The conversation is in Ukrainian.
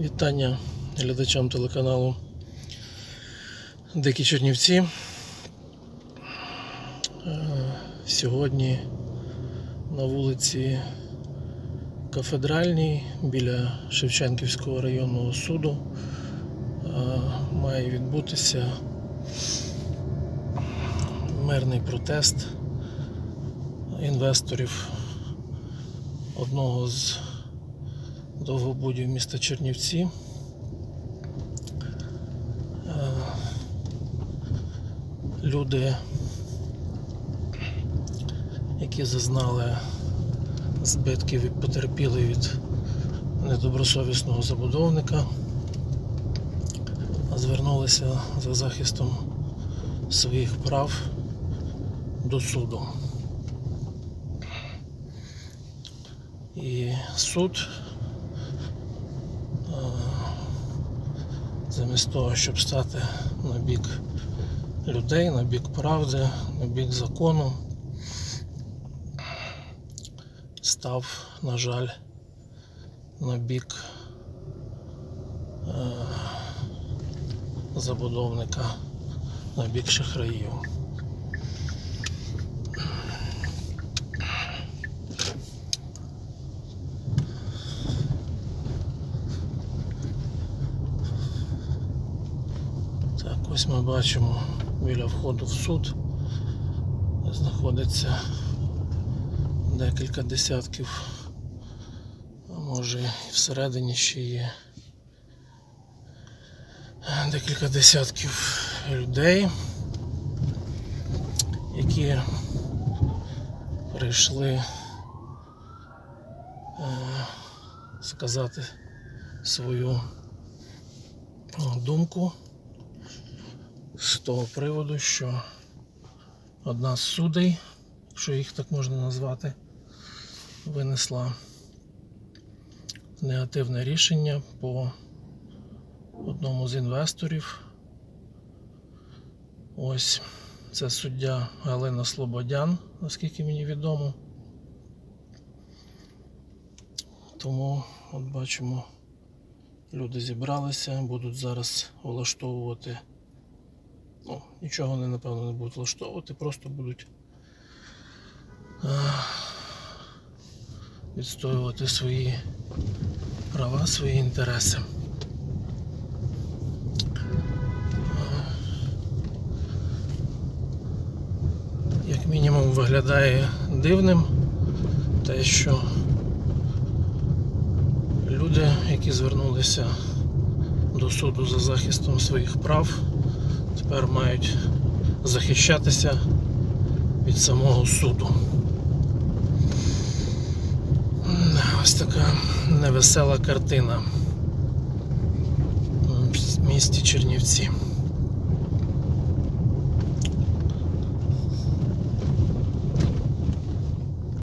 Вітання глядачам телеканалу Дикі Чернівці. Е, Сьогодні на вулиці Кафедральній біля Шевченківського районного суду е, має відбутися мирний протест інвесторів одного з довгобудів міста Чернівці. Е, Люди, які зазнали збитків і потерпіли від недобросовісного забудовника, звернулися за захистом своїх прав до суду. І суд замість того, щоб стати на бік людей, на бік правди, на бік закону, став, на жаль, на бік е, забудовника, на бік шахраїв. Так, ось ми бачимо біля входу в суд. Знаходиться декілька десятків, а може і всередині ще є декілька десятків людей, які прийшли е, сказати свою думку з того приводу, що одна з судей, якщо їх так можна назвати, винесла негативне рішення по одному з інвесторів. Ось це суддя Галина Слободян, наскільки мені відомо. Тому, от бачимо, люди зібралися, будуть зараз влаштовувати ну, нічого вони, напевно, не будуть влаштовувати, просто будуть е, відстоювати свої права, свої інтереси. Е, Як мінімум виглядає дивним те, що люди, які звернулися до суду за захистом своїх прав, тепер мають захищатися від самого суду. Ось така невесела картина в місті Чернівці.